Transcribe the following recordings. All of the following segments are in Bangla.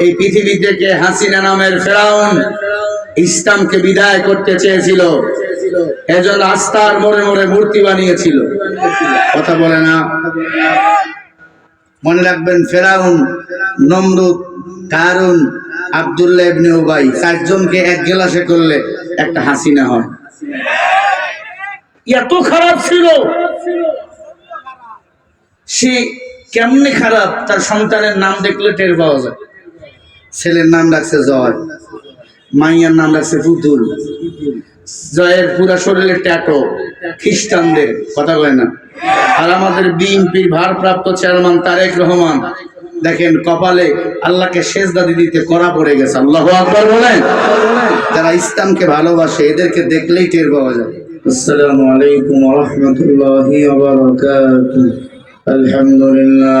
এই পৃথিবী থেকে হাসিনা নামের ফেরাউন ইসলামকে বিদায় করতে চেয়েছিল। এজন্য আস্থার মোড়ে মোড়ে মূর্তি বানিয়েছিল। কথা বলে না। মনে রাখবেন, ফেরাউন, নমরুদ, কারুন, আব্দুল্লাহ ইবনে উবাই চারজনকে এক গ্লাসে করলে একটা হাসিনা হয়। এত খারাপ ছিল। সে কেমনে খারাপ? তার সন্তানের নাম দেখলে টের পাওয়া যায়। ছেলের নাম রাখছে জয়, মাইয়ার নাম রাখছে পুতুল। জয়ের পুরা শরীরে ট্যাটো, খ্রিস্টানদের, কথা বলে না। আর আমাদের বিএনপির ভারপ্রাপ্ত চেয়ারম্যান তারেক রহমান, দেখেন কপালে আল্লাহকে দাদি দিতে করা পড়ে গেছে, আল্লাহ আকবর বলেন। যারা ইসলামকে ভালোবাসে, এদেরকে দেখলেই টের পাওয়া যায়। আসসালামু আলাইকুম রহমতুল্লাহি আলহামদুলিল্লাহ।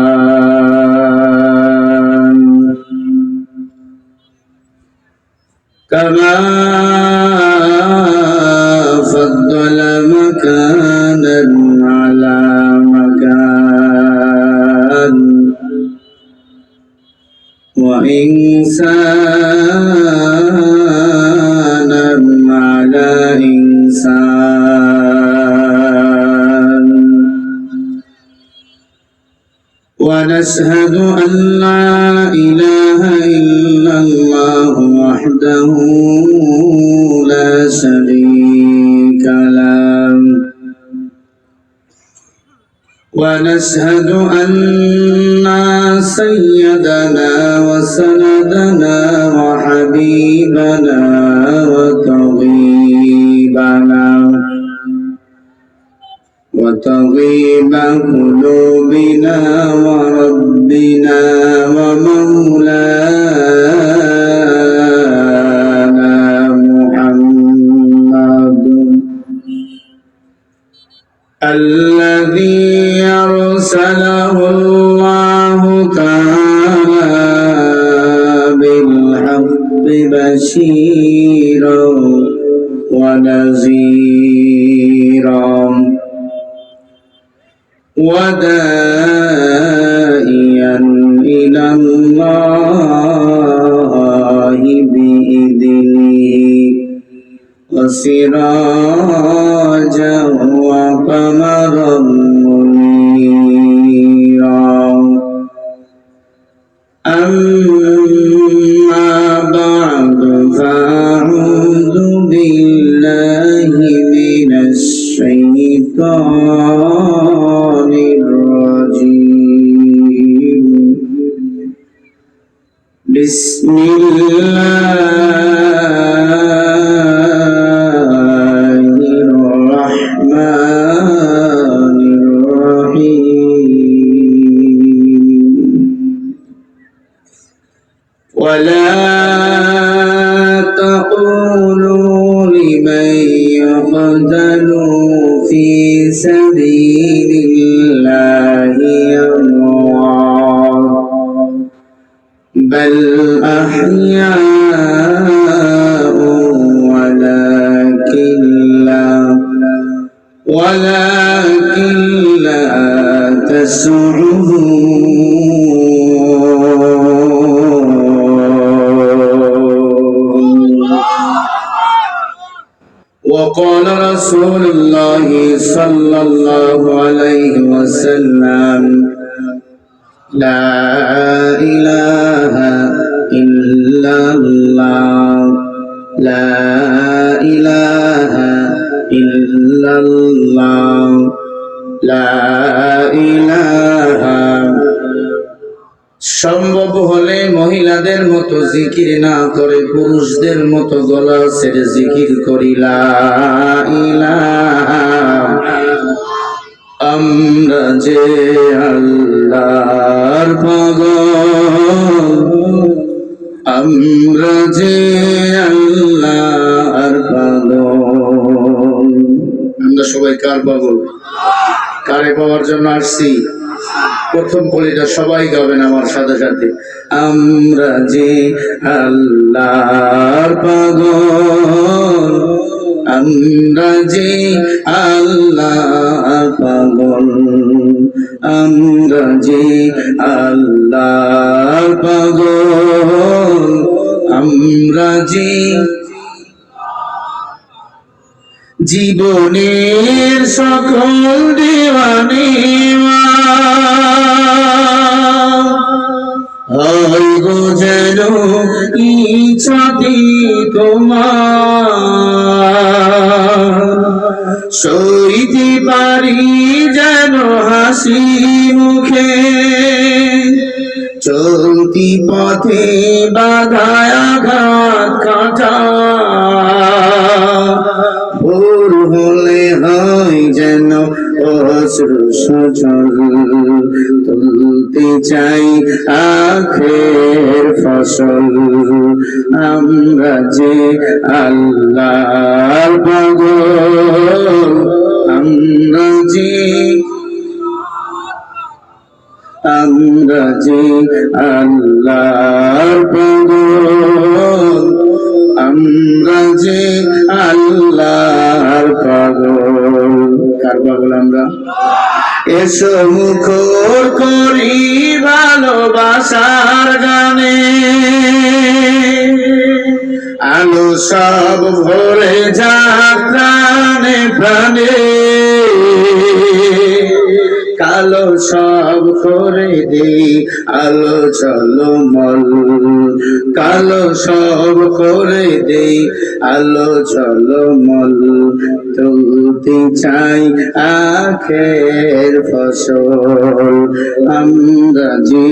كما فضل مكانا على مكان. وإنسانا ونشهد أن لا إله إلا الله وحده لا شريك له. ونشهد أن سيدنا وسندنا وحبيبنا وطبيبنا وتغيب قلوبنا وربنا ومولانا محمد. الذي أرسله الله تعالى بالحق بشيرا ونذيرا. ودائيا إلى الله بإذنه وسراجا ولا تقولوا لمن يقتل في سبيل الله أموات بل أحياء وقال رسول الله صلى الله عليه وسلم لا إله إلا الله لا إله إلا الله لا إله সম্ভব হলে মহিলাদের মতো জিকির না করে পুরুষদের মতো গলা ছেড়ে জিকির করিলা আমরা যে আল্লাহর পাগল, আমরা যে আল্লাহর পাগল। আমরা সবাই কার পাগল? কারে পাওয়ার জন্য আসছি? প্রথম কলিটা সবাই গাবেন আমার সাথে সাথে। আমরা যে আল্লাহর পাগল, আমরা যে আল্লাহ পাগল, আমরা যে আল্লাহ পাগল, আমরা যে জীবনের সকল দেওয়ানে গো যেন ইচ্ছাতে তোমার? সইতে পারি যেন হাসি মুখে। চলতি পথে বাধায় আঘাত কাটা। তুলতে চাই আখের ফসল। আমরা যে আল্লাহর পাগল আমরা যে আমরা যে আল্লাহর পাগল আমরা যে আল্লাহর পাগল। কার পাগল আমরা? এসো মুখর করি ভালোবাসার গানে। আলো সব ভরে যাক প্রাণে কালো সব করে দে আলো চলো মল। কালো সব করে দে আলো চলো মল। তুলতে চাই আখের ফসল আমরা যে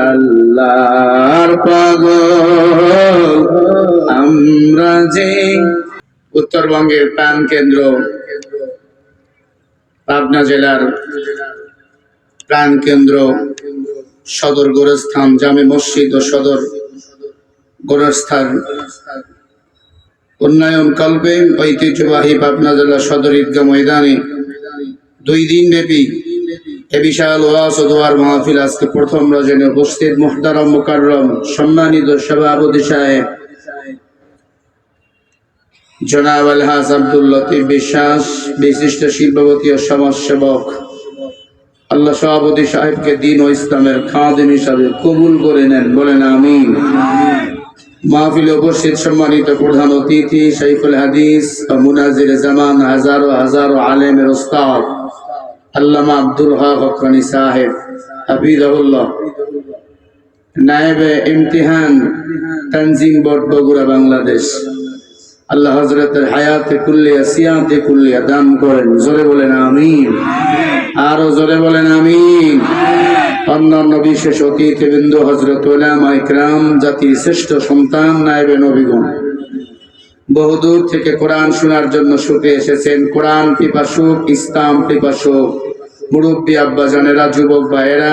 আল্লাহর পাগল আমরা যে উত্তরবঙ্গের প্রাণ কেন্দ্র পাবনা জেলার প্রাণ কেন্দ্র, সদর গোরস্থান, জামে মসজিদ ও সদর গোরস্থান। উন্নয়ন কল্পে ঐতিহ্যবাহী পাবনা জেলা সদর ঈদগাহ ময়দানে দুই দিন ব্যাপী এ বিশাল ওয়াস দোয়ার মাহফিল আজকে প্রথম রজনে উপস্থিত মুহতারাম মুকাররম সম্মানিত সভাপতি সাহেব। জনাব আলহাজ আব্দুল লতিফ বিশ্বাস, বিশিষ্ট শিল্পপতি ও সমাজসেবক। আল্লাহ সভাপতি সাহেবকে দিন ও ইসলামের খাদিম হিসাবে কবুল করে নেন। বলেন আমি মাহফিলে উপস্থিত সম্মানিত প্রধান অতিথি শাইখুল হাদিস মুনাজির জামান হাজারো হাজারো আলেমের ওস্তাদ আল্লামা আব্দুল হক হকানি সাহেব হাফিজাহুল্লাহ। নায়েবে ইমতিহান তানজিম বোর্ড বগুড়া বাংলাদেশ। আল্লাহ হজরতের হায়াতে কুল্লিয়া সিয়াতে কুল্লিয়া দান করেন। জোরে বলেন আমিন। আরও জোরে বলেন আমিন। অন্যান্য বিশেষ অতিথিবৃন্দ হজরত ওলামা ইকরাম, জাতির শ্রেষ্ঠ সন্তান, নায়েবে নবীগণ। বহুদূর থেকে কোরআন শোনার জন্য ছুটে এসেছেন। কোরআন পিপাসুক, ইসলাম পিপাসুক। মুরব্বী আব্বা জানেরা যুবক ভাইয়েরা,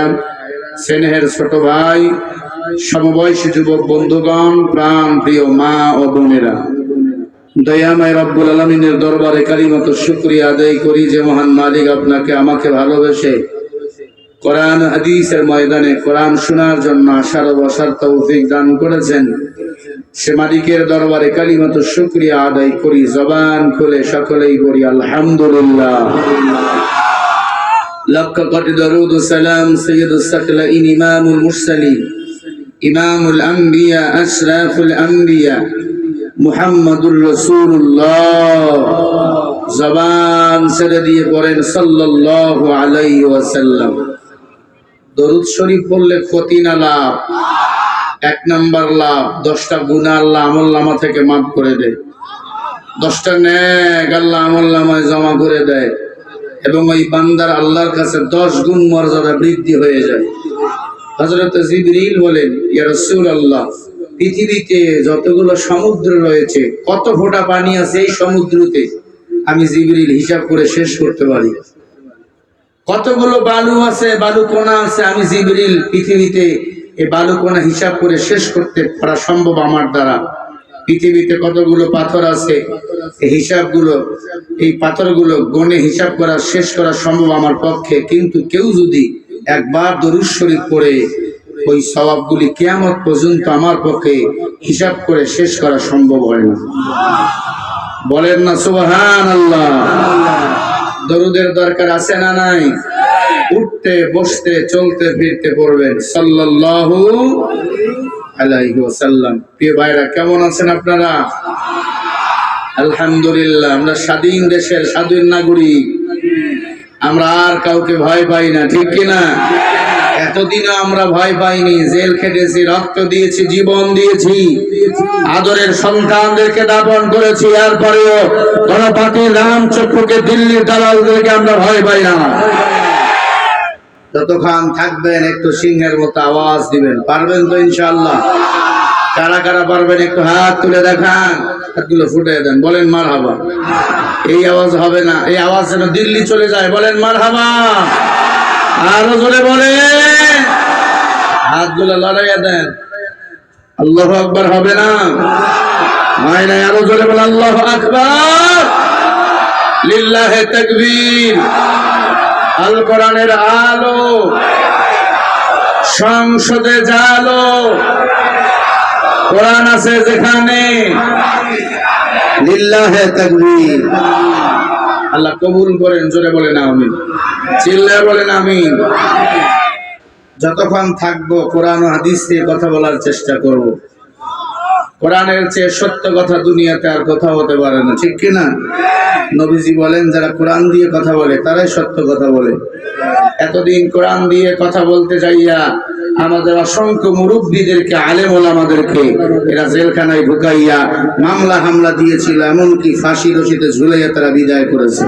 স্নেহের ছোট ভাই, সমবয়সী যুবক বন্ধুগণ, প্রাণ প্রিয় মা ও বোনেরা। দয়াময় রব্বুল আলমিনের দরবারে কালিমত শুক্রিয়া আদায় করি যে মহান মালিক আপনাকে আমাকে ভালোবেসে কোরআন, হাদিসের ময়দানে কোরআন শোনার জন্য আশার বসার তৌফিক দান করেছেন। সে মালিকের দরবারে কালিমত শুক্রিয়া আদায় করি, জবান খুলে সকলেই করি আলহামদুলিল্লাহ। লক্ষ কোটি দরুদ সালাম সাকলাইন ইমামুল মুরসালিন, ইমামুল আম্বিয়া, আশরাফুল আম্বিয়া মুহাম্মাদুর রাসূলুল্লাহ। জবান ছেড়ে দিয়ে পড়েন সাল্লাল্লাহু আলাইহি ওয়াসাল্লাম। দরুদ শরীফ পড়লে ক্ষতি না লাভ, এক নাম্বার লাভ, দশটা গুণা আল্লাহ আমল নামা থেকে মাফ করে দেয়। দশটা ন্যাক আল্লাহ আমল নামায় জমা করে দেয় এবং ওই বান্দার আল্লাহর কাছে দশ গুণ মর্যাদা বৃদ্ধি হয়ে যায়। হজরত জিবরিল বলেন, ইয়া রাসূল আল্লাহ পৃথিবীতে যতগুলো সমুদ্র রয়েছে, কত ফোঁটা পানি আছে এই সমুদ্রতে, আমি জিবরিল হিসাব করে শেষ করতে পারি। কতগুলো বালু আছে, বালু কোনা আছে, আমি জিবরিল পৃথিবীতে এই বালু কোনা হিসাব করে শেষ করতে পারা সম্ভব আমার দ্বারা। পৃথিবীতে কতগুলো পাথর আছে হিসাবগুলো, এই পাথরগুলো গণে হিসাব করা, শেষ করা সম্ভব আমার পক্ষে। কিন্তু কেউ যদি একবার দরুদ শরীফ পড়ে ওই স্বভাবগুলি কেয়ামত পর্যন্ত আমার পক্ষে হিসাব করে শেষ করা সম্ভব হয় না। বলেন না সুবহান আল্লাহ দরুদের দরকার আছে না নাই? উঠতে, বসতে, চলতে, ফিরতে পড়বেন। সাল্লাল্লাহু আলাইহি ওয়াসাল্লাম। প্রিয় ভাইরা, কেমন আছেন আপনারা? আলহামদুলিল্লাহ, আমরা স্বাধীন দেশের স্বাধীন নাগরিক। আমরা আর কাউকে ভয় পাই না, ঠিক কিনা? এতদিনও আমরা ভয় পাইনি, জেল খেটেছি, রক্ত দিয়েছি, জীবন দিয়েছি। আদরের সন্তানদেরকে দাপন করেছি, এরপরেও গণপাতি রামচক্রকে দিল্লির দালালদেরকে আমরা ভয় পাই না। যতক্ষণ থাকবেন, একটু সিংহের মতো আওয়াজ দিবেন। পারবেন তো ইনশাল্লাহ কারা কারা পারবেন, একটু হাত তুলে দেখান। হাতগুলো ফুটে দেন, বলেন মার হাবা এই আওয়াজ হবে না, এই আওয়াজ যেন দিল্লি চলে যায়, বলেন মার হাবা আরও জোরে বলেন হাতগুলো লড়াইয়া দেন। আল্লাহ আকবার হবে না? হয় না আরও জোরে বলে, আল্লাহ আকবার। লিল্লাহে তাকবীর। আল কোরআনের আলো। সংসদে জালো। কোরআন আছে যেখানে। লিল্লাহে তাকবীর। আল্লাহ কবুল করেন, জোরে বলেন আমিন। চিল্লায় বলেন আমিন। যতক্ষণ থাকব, কোরআন হাদিস দিয়ে কথা বলার চেষ্টা করব। কোরআনের চেয়ে সত্য কথা দুনিয়াতে আর কথা হতে পারে না, ঠিক কিনা নবীজি বলেন, যারা কোরআন দিয়ে কথা বলে, তারাই সত্য কথা বলে। এতদিন কোরআন দিয়ে কথা বলতে যাইয়া আমাদের অসংখ্য মুরব্বীদেরকে আলেমল আমাদেরকে এরা জেলখানায় ঢুকাইয়া মামলা হামলা দিয়েছিল, এমনকি ফাঁসি রশিতে ঝুলাইয়া তারা বিদায় করেছে।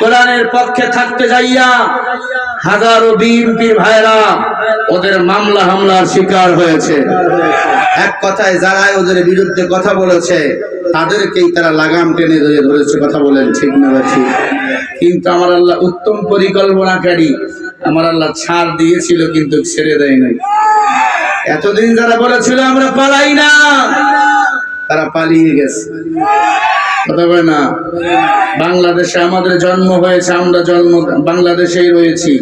কোরআনের পক্ষে থাকতে যাইয়া হাজারো বিএনপির ভাইরা ওদের মামলা হামলার শিকার হয়েছে। এক কথায় যারাই ওদের বিরুদ্ধে কথা বলেছে, তাদেরকেই তারা লাগাম টেনে ধরে ধরেছে, কথা বলেন ঠিক না ঠিক। কিন্তু আমার আল্লাহ উত্তম পরিকল্পনাকারী আমার আল্লাহ ছাড় দিয়েছিল কিন্তু ছেড়ে দেয় নাই। এতদিন যারা বলেছিল আমরা পালাই না, তারা পালিয়ে গেছে। কথা বলে না? বাংলাদেশে আমাদের জন্ম হয়েছে, আমরা জন্ম বাংলাদেশেই রয়েছি।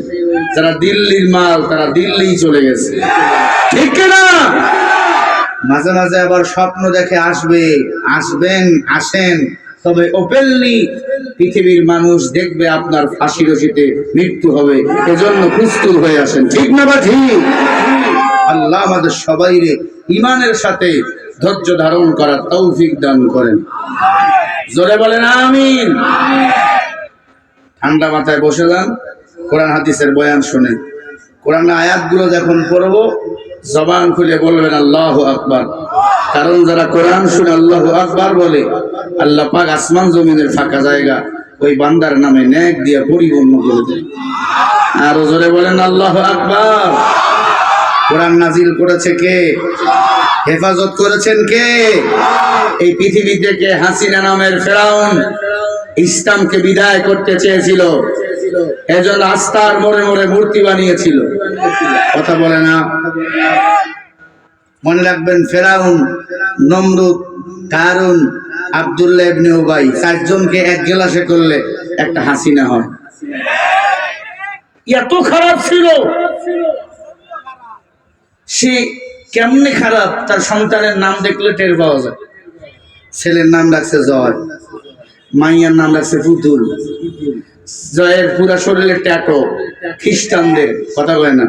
যারা দিল্লির মাল, তারা দিল্লি চলে গেছে। ঠিক না? মাঝে মাঝে আবার স্বপ্ন দেখে আসবে, আসবেন, আসেন। তবে ওপেনলি পৃথিবীর মানুষ দেখবে আপনার ফাঁসি রশিতে মৃত্যু হবে। এজন্য প্রস্তুত হয়ে আসেন। ঠিক না বা আল্লাহ আমাদের সবাইরে ইমানের সাথে ধৈর্য ধারণ করার তৌফিক দান করেন। জোরে বলেন, আমিন। ঠান্ডা মাথায় বসে যান, কোরআন হাদিসের বয়ান শুনে। কোরআন আয়াতগুলো যখন পড়ব, জবান খুলে বলবেন, আল্লাহ আকবার। কারণ যারা কোরআন শুনে আল্লাহ আকবার বলে, আল্লাহ পাক আসমান জমিনের ফাঁকা জায়গা, ওই বান্দার নামে ন্যাক দিয়ে পরিপূর্ণ করে দেয়। আরও জোরে বলেন, আল্লাহ আকবার। কোরআন নাজিল করেছে কে? হেফাজত করেছেন কে? এই পৃথিবী থেকে হাসিনা নামের ফেরাউন ইসলামকে বিদায় করতে চেয়েছিল। এজন্য আস্থার মোড়ে মোড়ে মূর্তি বানিয়েছিল। কথা বলে না? মনে রাখবেন ফেরাউন নমরুদ কারুন আবদুল্লাহ ইবনে উবাই চারজনকে এক গেলাসে করলে একটা হাসিনা হয়। এত খারাপ ছিল। সে কেমনে খারাপ? তার সন্তানের নাম দেখলে টের পাওয়া যায়। ছেলের নাম রাখছে জয় মাইয়ার নাম রাখছে পুতুল। জয়ের পুরা শরীরে ট্যাটো, খ্রিস্টানদের, কথা বলে না।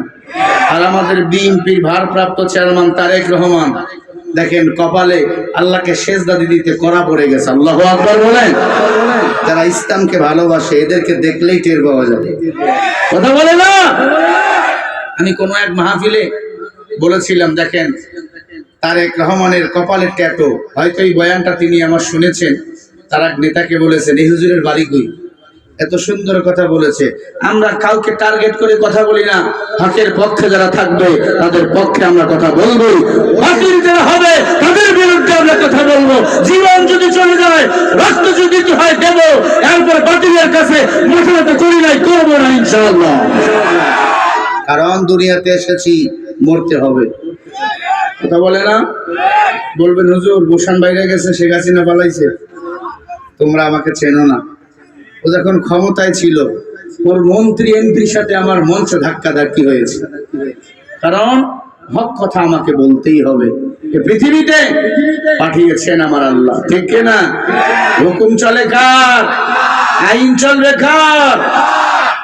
আর আমাদের বিএনপির ভারপ্রাপ্ত চেয়ারম্যান তারেক রহমান, দেখেন কপালে আল্লাহকে শেষ দাদি দিতে করা পড়ে গেছে, আল্লাহ আকবর বলেন। যারা ইসলামকে ভালোবাসে, এদেরকে দেখলেই টের পাওয়া যাবে। কথা বলে না? আমি কোনো এক মাহফিলে বলেছিলাম, দেখেন, তারেক রহমানের কপালের ট্যাটো, হয়তো এই বয়ানটা তিনি আমার শুনেছেন, তার এক নেতাকে বলেছেন, এই হুজুরের বাড়ি কই? এত সুন্দর কথা বলেছে। আমরা কাউকে টার্গেট করে কথা বলি না। হকের পক্ষে যারা থাকবে, তাদের পক্ষে আমরা কথা বলব। হবে, তাদের বিরুদ্ধে আমরা কথা বলব। জীবন যদি চলে যায়, রক্ত যদি হয়, দেবো। এরপর বাতিলের কাছে মোটামুটি করি নাই, করব না, ইনশাআল্লাহ। কারণ দুনিয়াতে এসেছি, মরতে হবে। কথা বলে না? বলবেন, হুজুর, বোসান বাইরে গেছে, শেখ হাসিনা পালাইছে। তোমরা আমাকে চেনো না। ও যখন ক্ষমতায় ছিল। ওর মন্ত্রী, এমপির সাথে আমার মঞ্চ ধাক্কা ধাক্কি হয়েছে। কারণ হক কথা আমাকে বলতেই হবে পৃথিবীতে পাঠিয়েছেন আমার আল্লাহ। ঠিক কিনা হুকুম চলে কার? আইন চলবে কার?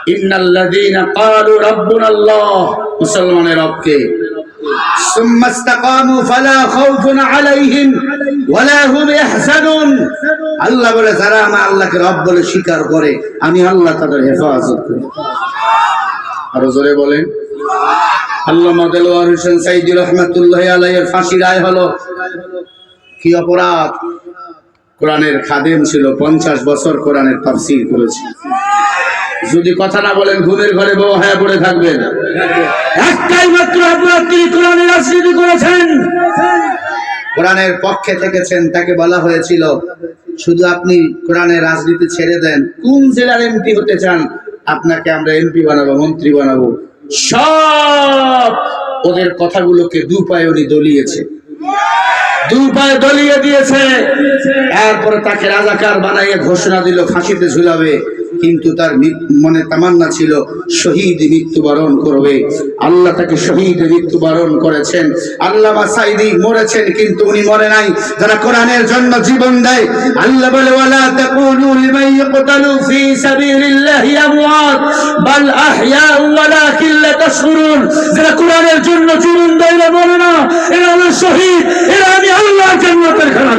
ইন্নাল্লাযীনা ক্বালু রাব্বুনাল্লাহ। মুসলমানের রবকে ثم استقاموا فلا خوف عليهم ولا هم يحزنون আল্লাহ বলে যারা আমার আল্লাহকে রব বলে স্বীকার করে আমি আল্লাহ তাদের হেফাজত করি আরো জোরে বলেন আল্লামা দেলোয়ার হোসেন সাইদি রহমতুল্লাহ আলাইয়ের ফাঁসি রায় হলো কি অপরাধ কোরআনের খাদেম ছিল পঞ্চাশ বছর কোরআনের তাফসীর করেছে যদি কথা না বলেন ঘুমের ঘরে বউ হয়ে পড়ে থাকবেন। একটাই মাত্র আপনার তিনি কোরআনের রাজনীতি করেছেন। কোরআনের পক্ষে থেকেছেন তাকে বলা হয়েছিল শুধু আপনি কোরআনের রাজনীতি ছেড়ে দেন কোন জেলার এমপি হতে চান আপনাকে আমরা এমপি বানাবো মন্ত্রী বানাবো। সব ওদের কথাগুলোকে দু পায়ে উনি দলিয়েছে। দু পায়ে দলিয়ে দিয়েছে। এরপরে তাকে রাজাকার বানাইয়ে ঘোষণা দিল ফাঁসিতে ঝুলাবে। কিন্তু তার মনে তামান্না ছিল, শহীদ মৃত্যুবরণ করবে। আল্লাহ তাকে শহীদ মৃত্যুবরণ করেছেন। আল্লাহ সাইদি মরেছেন, কিন্তু উনি মরে নাই। যারা কোরআনের জন্য জীবন দেয়, আল্লাহ বলে, ওয়ালা লিমান ইয়াকতালু ফি সাবিলিল্লাহি আমওয়াত, বাল ওয়ালাকিন লা যারা কোরআনের জন্য জীবন দেয় না, মরে না। এরা হলো শহীদ, এরা আমি আল্লাহর জান্নাতের খানা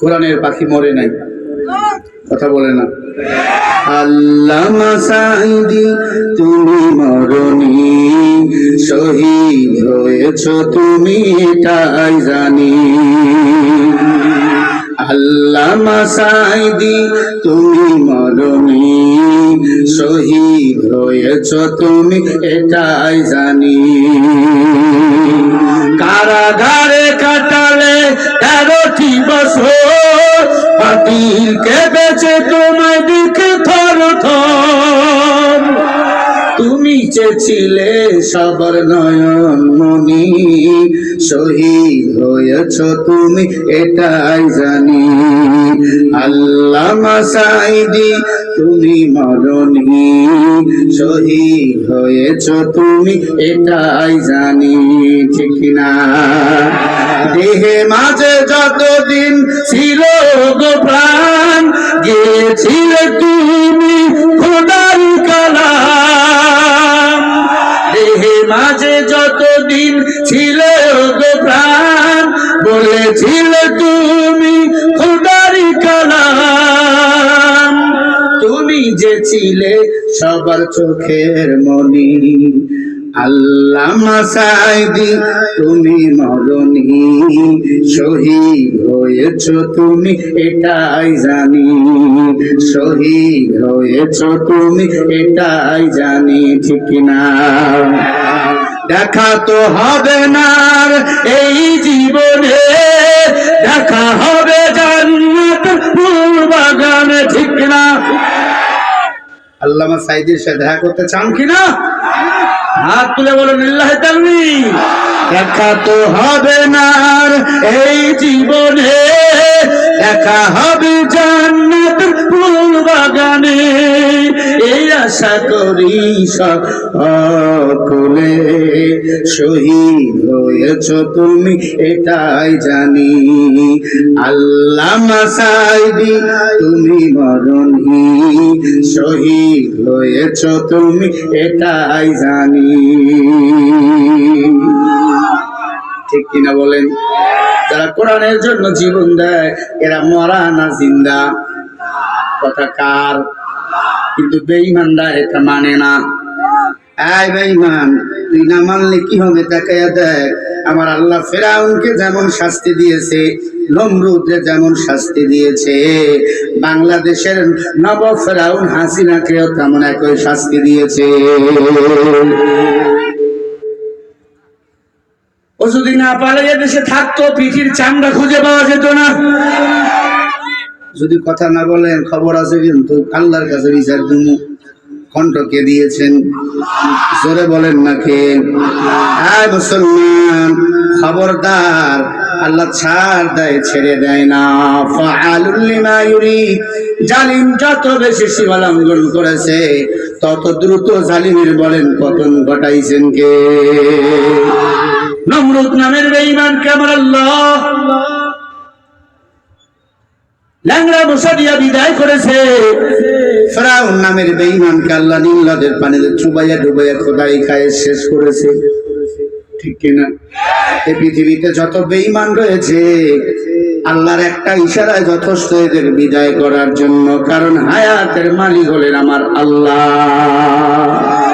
কোরআনের পাখি মরে নাই। কথা বলে না। তুমি মরণি। শহীদ হয়েছ তুমি, এটাই জানি। তুমি মরণি। শহীদ হয়েছ তুমি, এটাই জানি। কারাগারে কাটালে তেরোটি বছর চেছিলে সবার নয়ন মনি শহীদ হয়েছ তুমি, এটাই জানি। আল্লাহ মাসাইদি, তুমি মরণি। শহীদ হয়েছ তুমি, এটাই জানি, ঠিক না দেহে মাঝে যতদিন ছিল গো প্রাণ গিয়েছিলে তুমি খোদার সবার চোখের মনি। আল্লাহ মাসাইদি তুমি মরণি শহীদ হয়েছ তুমি, এটাই জানি। শহীদ হয়েছ তুমি, এটাই জানি, ঠিক না দেখা তো হবে না এই জীবনে, দেখা হবে জান্নাত আল্লামা সাইদির সাথে দেখা করতে চান কিনা? হাত তুলে বলুন দেখা তো হবে না এই জীবনে। দেখা হবে জান্নাত ফুল বাগানে এই আশা করি সকলে শহীদ হয়েছ তুমি, এটাই জানি। আল্লাহ মাসাইদি, তুমি মরণি। শহীদ হয়েছ তুমি, এটাই জানি। ঠিক কিনা বলেন? যারা কোরআনের জন্য জীবন দেয়, এরা মরা না জিন্দা? কথা কার? কিন্তু বেঈমানরা এটা মানে না। আয় বেঈমান, তুই না মানলে কি হবে তাকাইয়া দেখ। আমার আল্লাহ ফেরাউনকে যেমন শাস্তি দিয়েছে, নমরুদরে যেমন শাস্তি দিয়েছে। বাংলাদেশের নব ফেরাউন হাসিনাকেও তেমন একই শাস্তি দিয়েছে। ও যদি না পালিয়ে দেশে থাকতো, পিঠির চামড়া খুঁজে পাওয়া যেত না। যদি কথা না বলেন, খবর আছে কিন্তু আল্লাহর কাছে বিচার দুমু কণ্ঠকে দিয়েছেন? জোরে বলেন না কে? হ্যাঁ মুসলমান, খবরদার, আল্লাহ ছাড় দেয়, ছেড়ে দেয় না। ফাআলুল লিমা ইউরিদ, জালিম যত বেশি সীমা লঙ্ঘন করেছে, তত দ্রুত জালিমের বলেন পতন ঘটাইছেন কে? নমরুদ নামের বেঈমান কেমন আল্লাহ? ল্যাংড়া মশা দিয়া বিদায় করেছে। ফেরাউন নামের বেঈমানকে আল্লাহ নীলাদের পানিতে চুবাইয়া ডুবাইয়া খোদাই খায় শেষ করেছে। ঠিক কিনা? এই পৃথিবীতে যত বেঈমান রয়েছে, আল্লাহর একটা ইশারায় যথেষ্ট এদের বিদায় করার জন্য, কারণ হায়াতের মালিক হলেন আমার আল্লাহ।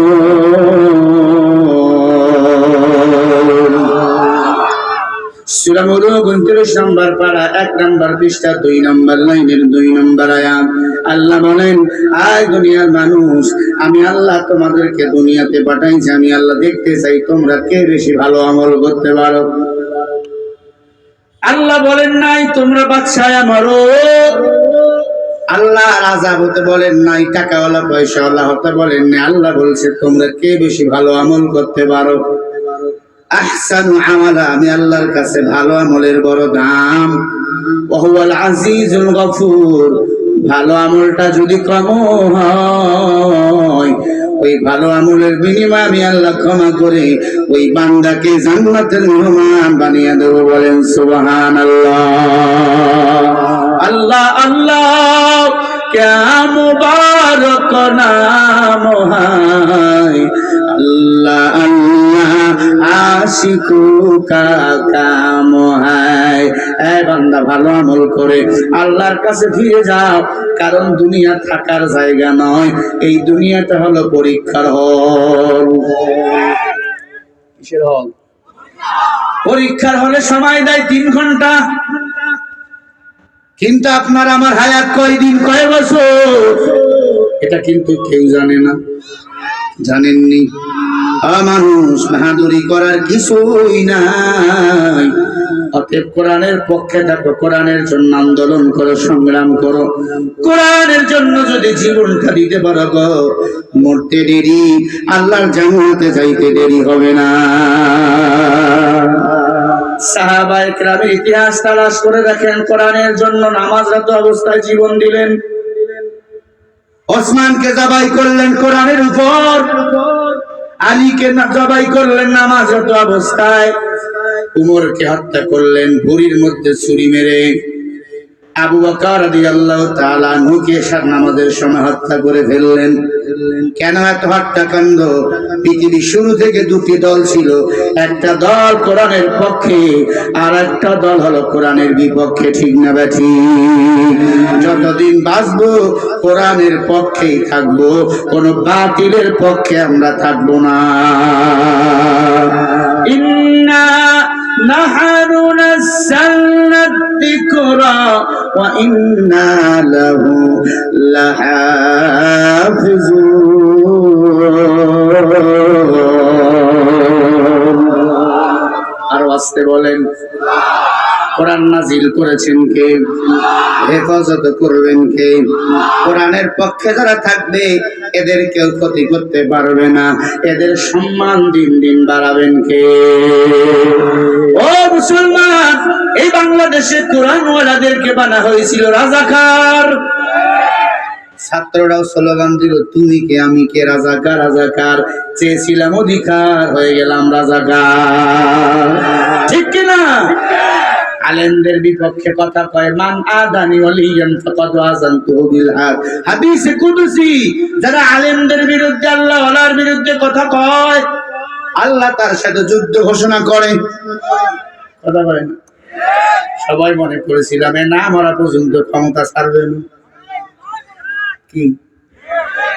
সূরা মুলুক 29 নম্বর পারা এক নম্বর দুই নম্বর দুই নম্বর আল্লাহ বলেন, আয় দুনিয়ার মানুষ, আমি আল্লাহ তোমাদেরকে দুনিয়াতে পাঠাইছি, আমি আল্লাহ দেখতে চাই তোমরা কে বেশি ভালো আমল করতে পারো। আল্লাহ বলেন, নাই, তোমরা বাদশায় আমারও আল্লাহ রাজা হতে বলেন, নাই, টাকাওয়ালা, পয়সাওয়ালা হতে বলেন নাই। আল্লাহ বলছে, তোমরা কে বেশি ভালো আমল করতে পারো? আমি আল্লাহর কাছে ভালো আমলের বড় দাম। ওহুয়াল আজিজুল গফুর, ভালো আমলটা যদি কম হয়, ওই ভালো আমলের বিনিময় আমি আল্লাহ ক্ষমা করে ওই বান্দাকে জান্নাতের মেহমান বানিয়ে দেব বলেন সুবহান আল্লাহ আল্লাহ আল্লাহ কে মুবারক নাম হ্যাঁ বান্দা ভালো আমল করে। আল্লাহর কাছে ফিরে যাও কারণ দুনিয়া থাকার জায়গা নয় এই দুনিয়াটা হলো পরীক্ষার হল। কিসের হল? পরীক্ষার হলে সময় দেয় তিন ঘণ্টা। কিন্তু আপনার আমার হায়াত কয়দিন? কয় বছর? এটা কিন্তু কেউ জানে না। জানেননি। মানুষ বাহাদুরি করার কিছুই নাই। অতএব কোরআনের পক্ষে থাকো, কোরআনের জন্য আন্দোলন করো, সংগ্রাম করো। কোরআনের জন্য যদি জীবনটা দিতে পারো গো, মরতে দেরি, আল্লাহর জান্নাতে যাইতে দেরি হবে না। সাহাবা একরামের ইতিহাস তালাশ করে দেখেন, কোরআনের জন্য নামাজরত অবস্থায় জীবন দিলেন। ওসমানকে জবাই করলেন কোরআনের উপর। আলীকে জবাই করলেন নামাজরত অবস্থায়। উমরকে হত্যা করলেন, ভুরির মধ্যে ছুরি মেরে। আবু বকর রাদিয়াল্লাহু তাআলা নুকে নামাজের সময় হত্যা করে ফেললেন। কেন এত হত্যাকাণ্ড? পৃথিবীর শুরু থেকে দুটি দল ছিল, একটা দল কোরআনের পক্ষে আর একটা দল হলো কোরআনের বিপক্ষে, ঠিক না ব্যাঠি যতদিন বাঁচবো, কোরআনের পক্ষেই থাকব, কোন বাতিলের পক্ষে আমরা থাকব না। ইন্না نحن نزلنا الذكر وإنا له لحافظون আর আসতে বলেন কোরআন নাজিল করেছেন কে হেফাজত করবেন কে কোরআনের পক্ষে যারা থাকবে এদের কেউ ক্ষতি করতে পারবে না। এদের সম্মান দিন দিন বাড়াবেন কে? ও মুসলমান, এই বাংলাদেশে কোরআন ওয়ালাদেরকে বানা হয়েছিল রাজাকার। ছাত্ররাও স্লোগান দিল, তুমি কে, আমি কে, রাজাকার রাজাকার? চেয়েছিলাম অধিকার, হয়ে গেলাম রাজাকার। ঠিক কিনা? আলেমদের বিপক্ষে কথা কয়, মান আদানি ওয়ালিয়ান ফাকাদ আযানতুহু বিল হক হাদিসে কুদসি, যারা আলেমদের বিরুদ্ধে, আল্লাহ ওয়ালার বিরুদ্ধে কথা কয়, আল্লাহ তার সাথে যুদ্ধ ঘোষণা করে। কথা বলেন। সবাই মনে করেছিলাম এ না মরা পর্যন্ত ক্ষমতা ছাড়বে না। কি?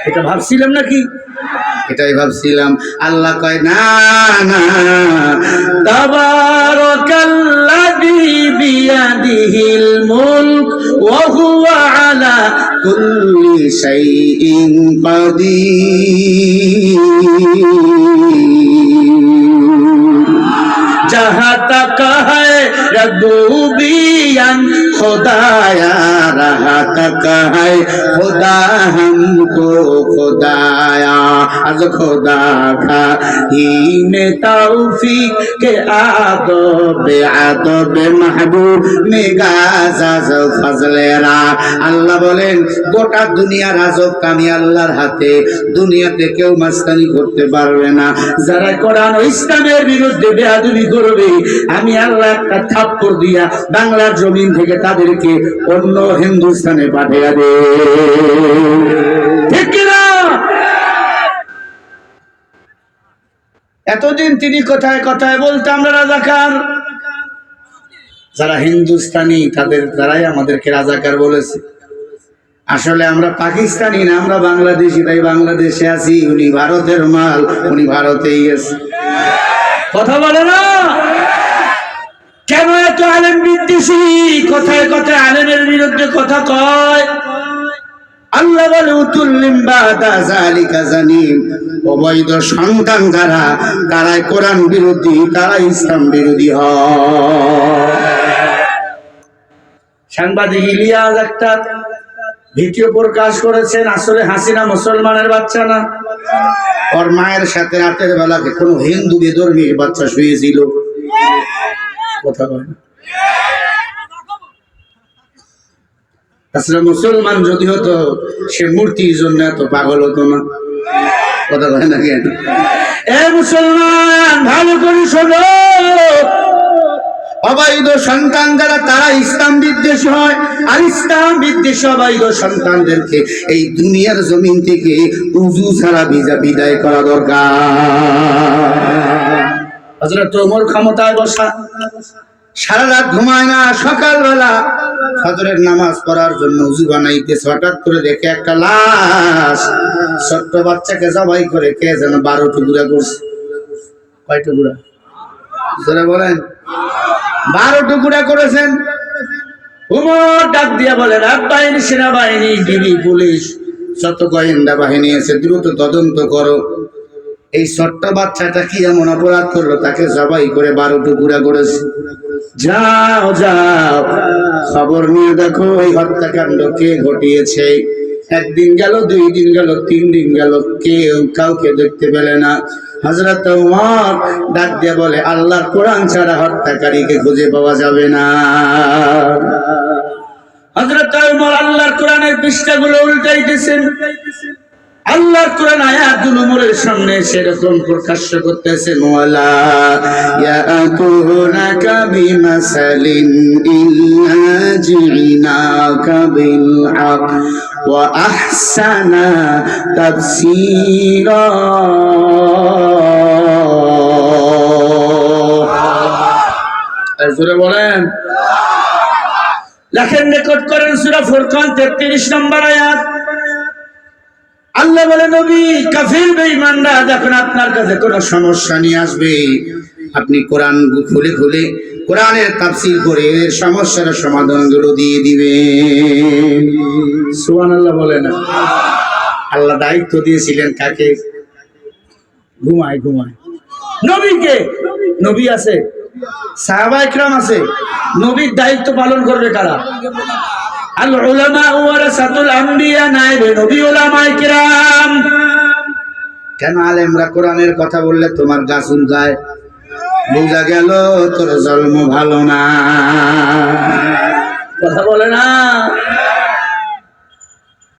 এটা ভাবছিলাম নাকি? এটাই ভাবছিলাম। আল্লাহ কয় না না। তাবারাকাল্লাযী বিয়াদিহিল মুলক ওয়া হুয়া আলা কুল্লি শাইইন কাদির। যাহা তাকা হ্যায় खुदाया रहा तक है खुदा हमको खुदाया आज खुदा का ही में तौफीक के आदब आदब महबूब में গাজাজ ফজলেরা আল্লাহ বলেন গোটা দুনিয়ার আজব কামি আল্লাহর হাতে দুনিয়াতে কেউ মাস্তানি করতে পারবে না যারা কোরআন ও ইসলামের বিরুদ্ধে বেয়াদুবি করবে আমি আল্লাহ একটা থাপ্পড় দিয়া বাংলার জমিন থেকে তাদেরকে অন্য হিন্দুস্তানে পাঠিয়ে দে। এতদিন তিনি কথায় কথায় বলতে আমরা রাজাকার? যারা হিন্দুস্তানি, তাদের দ্বারাই আমাদেরকে রাজাকার বলেছে। আসলে আমরা পাকিস্তানি না, আমরা বাংলাদেশি, তাই বাংলাদেশে আছি। উনি ভারতের মাল, উনি ভারতেই আছে। কথা বলে না? কেন এত আলেম বিদ্বেষী? কথায় কথায় আলেমের বিরুদ্ধে কথা কয়। আল্লাহ বলে অবৈধ সন্তান যারা, তারাই কোরআন বিরোধী তারা ইসলাম বিরোধী সাংবাদিক ইলিয়াস একটা ভিডিও প্রকাশ করেছেন, আসলে হাসিনা মুসলমানের বাচ্চা না। ওর মায়ের সাথে রাতের বেলা কোনো হিন্দু বেধর্মীর বাচ্চা শুয়েছিল। কথা না। তাছাড়া মুসলমান যদি হতো, সে মূর্তির জন্য এত পাগল হতো না? কথা বলে না কেন? এ মুসলমান, ভালো করে শোনো। অবৈধ সন্তান যারা, তারা ইসলাম বিদ্বেষ হয়। আর ইসলাম বিদ্বেষ, অবৈধ সন্তানদেরকে এই দুনিয়ার জমিন থেকে উজু ছাড়া ভিজা বিদায় করা দরকার। ক্ষমতায় বসা। সারা রাত ঘুমায় না, সকালবেলা নামাজ পড়ার জন্য হঠাৎ করে একটা ছোট্ট বাচ্চাকে করে বারো টুকুরা করছে। টুকুরা বলেন। বারো করেছেন। ডাক দিয়া বলে রাত বাহিনী সেনাবাহিনী ডিবি পুলিশ, যত গোয়েন্দা বাহিনী আছে দ্রুত তদন্ত করো। এই ছোট্ট বাচ্চাটা কি এমন অপরাধ করল? তাকে জবাই করে বারো টুকুরা করেছে। যাও যাও, খবর নিয়ে দেখো এই হত্যাকাণ্ড কে ঘটিয়েছে। একদিন গেল, দুই দিন গেল, তিন দিন গেল, কেউ কাউকে দেখতে পেলে না। হজরত ডাক দিয়ে বলে, আল্লাহর কোরআন ছাড়া হত্যাকারীকে খুঁজে পাওয়া যাবে না। হজরত আল্লাহর কোরআনের পৃষ্ঠাগুলো উল্টাইতেছেন। আল্লাহর কোরআন আয়াতগুলো মোরের সামনে সেরকম প্রকাশ্য করতেছেন, ওয়ালা ইয়াতুনাকা বিমাসালিন ইল্লা জিনাকা বিল হক ওয়া আহসানা তাফসীরা। আর জোরে বলেন। লেখেন রেকর্ড করেন সূরা ফুরকান 33 নম্বর আয়াত। আল্লাহ বলে, নবী, কাফির, বেঈমানরা যখন আপনার কাছে কোনো সমস্যা নিয়ে আসবে, আপনি কোরআন খুলে খুলে কোরআনের তাফসীর করে এর সমস্যার সমাধানগুলো দিয়ে দিবেন। সুবহানাল্লাহ বলে না। আল্লাহ দায়িত্ব দিয়েছিলেন কাকে? ঘুমায় ঘুমায়। নবীকে? নবী আছে। সাহাবা ইকরাম আছে। নবীর দায়িত্ব পালন করবে কারা? আল উলামা ওয়ারাসাতুল আম্বিয়া নাইবে নবী উলামায়ে কিরাম। কেন আলেমরা কোরআনের কথা বললে তোমার গা যায়? বোঝা গেল তোর জন্ম ভালো না। কথা বলে না।